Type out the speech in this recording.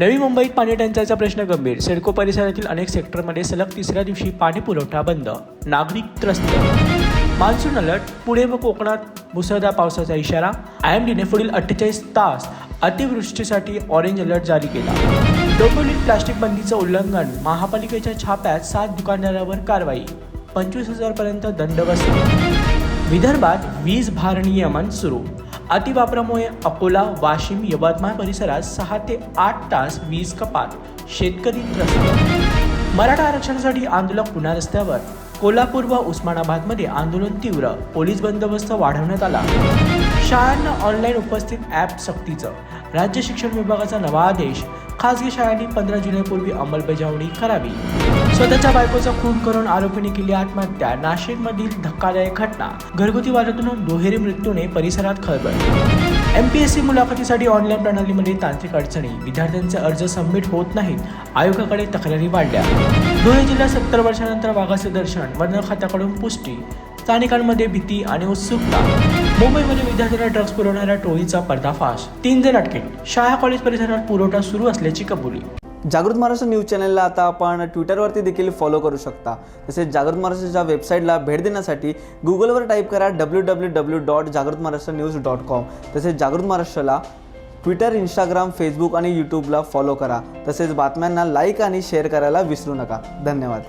नवी मुंबईत पाणी टंचाईचा प्रश्न गंभीर. सिडको परिसरातील अनेक सेक्टरमध्ये सलग तिसऱ्या दिवशी पाणी पुरवठा बंद. नागरिक त्रस्त. Monsoon alert. पुणे व कोकणात मुसळधार पावसाचा इशारा. आय एम डीने पुढील अठ्ठेचाळीस तास अतिवृष्टीसाठी ऑरेंज अलर्ट जारी केला. डोंबिवलीत प्लास्टिक बंदीचं उल्लंघन. महापालिकेच्या छाप्यात सात दुकानदारावर कारवाई. पंचवीस हजारपर्यंत दंड बसला विदर्भात वीज भार नियमन सुरू. अतिवापरामुळे अकोला वाशिम यवतमाळ परिसरात सहा ते आठ तास वीज कपात. शेतकरी त्रस्त मराठा आरक्षणासाठी आंदोलक पुन्हा रस्त्यावर. कोल्हापूर व उस्मानाबादमध्ये आंदोलन तीव्र. पोलीस बंदोबस्त वाढवण्यात आला. शाळांना ऑनलाईन उपस्थित ॲप सक्तीचं. राज्य शिक्षण विभागाचा नवा आदेश. खासगी शाळांनी पंधरा जुलैपूर्वी अंमलबजावणी करावी. स्वतःच्या बायकोचा खून करून आरोपीने केली आत्महत्या. नाशिकमधील धक्कादायक घटना. घरगुती वादातून दुहेरी मृत्यूने परिसरात खळबळ. एम पी एस सी मुलाखतीसाठी ऑनलाईन प्रणालीमध्ये तांत्रिक अडचणी. विद्यार्थ्यांचे अर्ज सबमिट होत नाहीत. आयोगाकडे तक्रारी वाढल्या. धुळे जिल्ह्यात सत्तर वर्षानंतर वाघाचे दर्शन. वन खात्याकडून पुष्टी. स्थानिकांमध्ये भीती आणि उत्सुकता. मुंबईमध्ये विद्यार्थ्यांना ड्रग्ज पुरवणाऱ्या टोळीचा पर्दाफाश. तीन जण अटके शाळा कॉलेज परिसरात पुरवठा सुरू असल्याची कबुली. जागृत महाराष्ट्र न्यूज चॅनलला आता आपण ट्विटरवरती देखील फॉलो करू शकता. तसेच जागृत महाराष्ट्राच्या वेबसाईटला भेट देण्यासाठी गुगलवर टाईप करा डब्ल्यू डब्ल्यू डब्ल्यू डॉट जागृत महाराष्ट्र न्यूज डॉट कॉम तसेच जागृत महाराष्ट्राला ट्विटर इंस्टाग्राम फेसबुक आणि यूट्यूबला फॉलो करा. तसेच बातम्यांना लाईक आणि शेअर करायला विसरू नका. धन्यवाद.